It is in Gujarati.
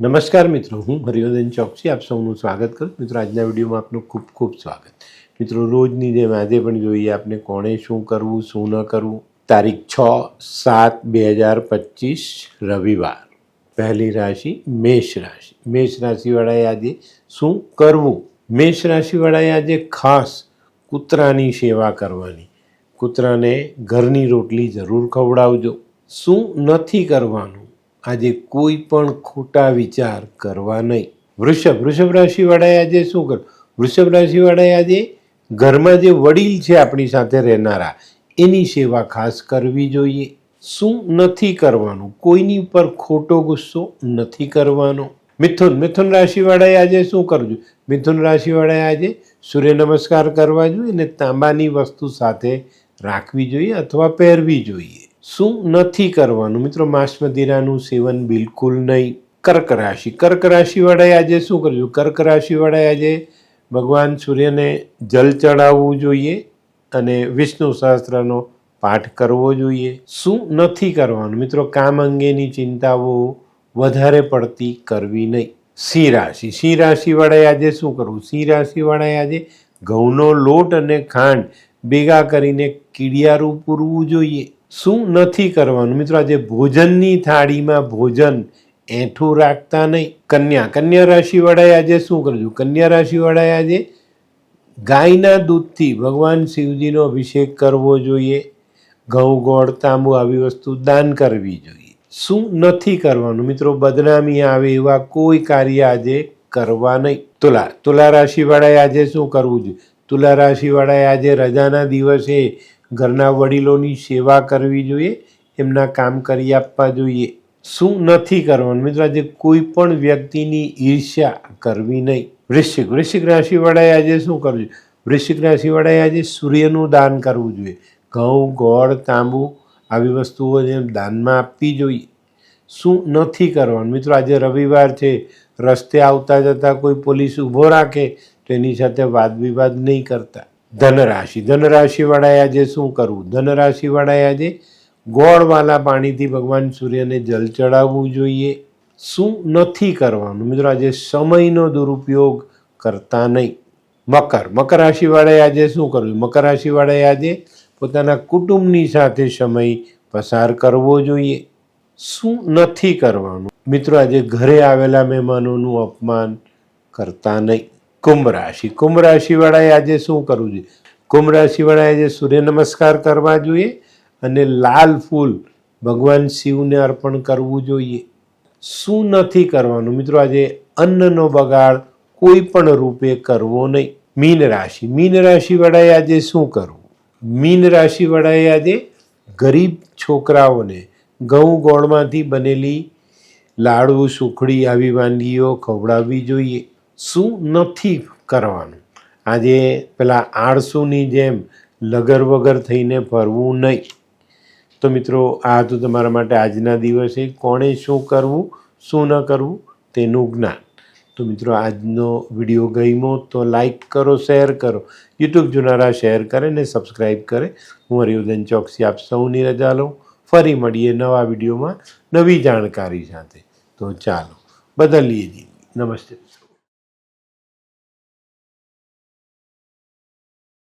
નમસ્કાર મિત્રો, હું હરિવર્ધન ચોકસી, આપ સૌનું સ્વાગત કરું. મિત્રો, આજના વિડીયોમાં આપનું ખૂબ ખૂબ સ્વાગત. મિત્રો, રોજની જેમ આજે પણ જોઈએ આપણે કોણે શું કરવું, શું ન કરવું. તારીખ છ સાત બે હજાર પચીસ, રવિવાર. પહેલી રાશિ મેષ રાશિ. મેષ રાશિવાળાએ આજે શું કરવું? મેષ રાશિવાળાએ આજે ખાસ કૂતરાની સેવા કરવાની. કૂતરાને ઘરની રોટલી જરૂર ખવડાવજો. શું નથી કરવાનું? આજે કોઈ પણ ખોટા વિચાર કરવા નહીં. વૃષભ વૃષભ રાશિવાળાએ આજે શું કર વૃષભ રાશિવાળાએ આજે ઘરમાં જે વડીલ છે આપણી સાથે રહેનારા, એની સેવા ખાસ કરવી જોઈએ. શું નથી કરવાનું? કોઈની ઉપર ખોટો ગુસ્સો નથી કરવાનો. મિથુન મિથુન રાશિવાળાએ આજે શું કરવું મિથુન રાશિવાળાએ આજે સૂર્ય નમસ્કાર કરવા જોઈએ અને તાંબાની વસ્તુ સાથે રાખવી જોઈએ અથવા પહેરવી જોઈએ. શું નથી કરવાનું? મિત્રો માંસ મદિરાનું સેવન બિલકુલ નહીં. કર્ક રાશિ. કર્ક રાશિવાળાએ આજે શું કરવું કર્ક રાશિવાળાએ આજે ભગવાન સૂર્યને જલ ચડાવવું જોઈએ અને વિષ્ણુ સહસ્ત્રનો પાઠ કરવો જોઈએ. શું નથી કરવાનું? મિત્રો, કામ અંગેની ચિંતાઓ વધારે પડતી કરવી નહીં. સિંહ રાશિ. સિંહ રાશિવાળાએ આજે શું કરવું? સિંહ રાશિવાળાએ આજે ઘઉંનો લોટ અને ખાંડ ભેગા કરીને કીડિયારું પૂરવું જોઈએ. શું નથી કરવાનું? મિત્રો, આજે ભોજનની થાળીમાં ભોજન એઠું રાખતા નહીં. કન્યા કન્યા રાશિવાળાએ આજે શું કરજો કન્યા રાશિવાળાએ આજે ગાયના દૂધથી ભગવાન શિવજીનો અભિષેક કરવો જોઈએ. ઘઉં, ગોળ, તાંબુ આવી વસ્તુ દાન કરવી જોઈએ. શું નથી કરવાનું? મિત્રો, બદનામી આવે એવા કોઈ કાર્ય આજે કરવા નહીં. તુલા તુલા રાશિવાળાએ આજે શું કરવું જોઈએ? તુલા રાશિવાળાએ આજે રજાના દિવસે ઘરના વડીલોની સેવા કરવી જોઈએ, એમના કામ કરી આપવા જોઈએ. શું નથી કરવાનું? મિત્રો, આજે કોઈ પણ વ્યક્તિની ઈર્ષ્યા કરવી નહીં. વૃશ્ચિક વૃશ્ચિક રાશિવાળાએ આજે શું કરવું જોઈએ? વૃશ્ચિક રાશિવાળાએ આજે સૂર્યનું દાન કરવું જોઈએ. ઘઉં, ગોળ, તાંબુ આવી વસ્તુઓ જેમ દાનમાં આપવી જોઈએ. શું નથી કરવાનું? મિત્રો, આજે રવિવાર છે. રસ્તે આવતા જતા કોઈ પોલીસ ઊભો રાખે, તો એની સાથે વાદ વિવાદ નહીં કરતા. ધનરાશિ. ધનરાશિવાળાએ આજે શું કરવું? ધનરાશિવાળાએ આજે ગોળવાલા પાણીથી ભગવાન સૂર્યને જલ ચડાવવું જોઈએ. શું નથી કરવાનું? મિત્રો, આજે સમયનો દુરુપયોગ કરતા નહીં. મકર. મકર રાશિવાળાએ આજે શું કરવું? મકર રાશિવાળાએ આજે પોતાના કુટુંબની સાથે સમય પસાર કરવો જોઈએ. શું નથી કરવાનું? મિત્રો, આજે ઘરે આવેલા મહેમાનોનું અપમાન કરતા નહીં. કુંભ રાશિ કુંભ રાશિવાળાએ આજે શું કરવું જોઈએ? કુંભ રાશિવાળાએ આજે સૂર્ય નમસ્કાર કરવા જોઈએ અને લાલ ફૂલ ભગવાન શિવને અર્પણ કરવું જોઈએ. શું નથી કરવાનું? મિત્રો, આજે અન્નનો બગાડ કોઈ પણ રૂપે કરવો નહીં. મીન રાશિ. મીન રાશિવાળાએ આજે શું કરવું? મીન રાશિવાળાએ આજે ગરીબ છોકરાઓને ઘઉં ગોળમાંથી બનેલી લાડુ, સુખડી, આવી વાનગીઓ ખવડાવવી જોઈએ. શું નથી કરવાનું? આજે પેલા આળસુની જેમ લગર વગર થઈને ફરવું નહીં. તો મિત્રો, આ હતું તમારા માટે આજના દિવસે કોણે શું કરવું, શું ન કરવું તેનું જ્ઞાન. તો મિત્રો, આજનો વીડિયો ગમ્યો તો લાઈક કરો, શેર કરો. યુટ્યુબ જોનારા શેર કરે ને સબસ્ક્રાઈબ કરે. હું હરિવર્ધન ચોકસી આપ સૌની રજા લઉં. ફરી મળીએ નવા વિડીયોમાં નવી જાણકારી સાથે. તો ચાલો, બદલીએ જિંદગી નમસ્તે.